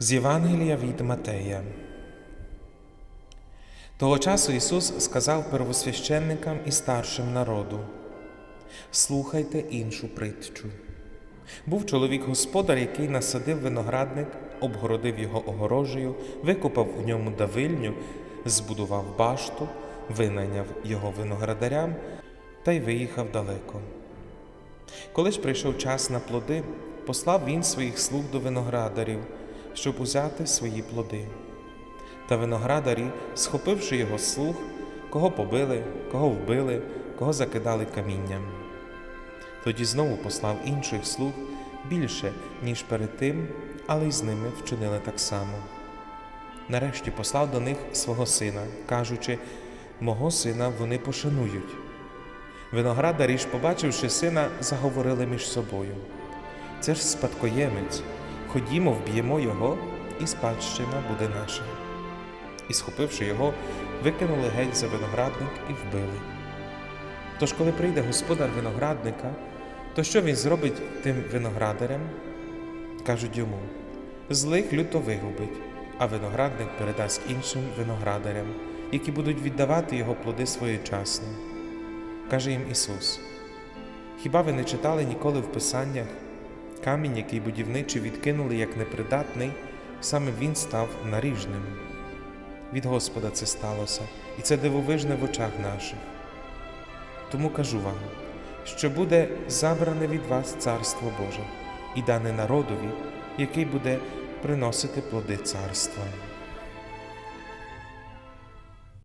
З Євангелія від Матея. Того часу Ісус сказав первосвященникам і старшим народу: Слухайте іншу притчу. Був чоловік господар, який насадив виноградник, обгородив його огорожею, викопав у ньому давильню, збудував башту, винайняв його виноградарям та й виїхав далеко. Коли ж прийшов час на плоди, послав він своїх слуг до виноградарів, щоб узяти свої плоди. Та виноградарі, схопивши його слуг, кого побили, кого вбили, кого закидали камінням. Тоді знову послав інших слуг більше, ніж перед тим, але й з ними вчинили так само. Нарешті послав до них свого сина, кажучи: Мого сина вони пошанують. Виноградарі ж, побачивши сина, заговорили між собою. Це ж спадкоємець, ходімо, вб'ємо його, і спадщина буде наша. І, схопивши його, викинули геть за виноградник і вбили. Тож, коли прийде господар виноградника, то що він зробить тим виноградарям? Кажуть йому: злих люто вигубить, а виноградник передасть іншим виноградарям, які будуть віддавати його плоди своєчасно. Каже їм Ісус: Хіба ви не читали ніколи в Писаннях? Камінь, який будівничі відкинули як непридатний, саме він став наріжним. Від Господа це сталося, і це дивовижне в очах наших. Тому кажу вам, що буде забране від вас Царство Боже і дане народові, який буде приносити плоди царства.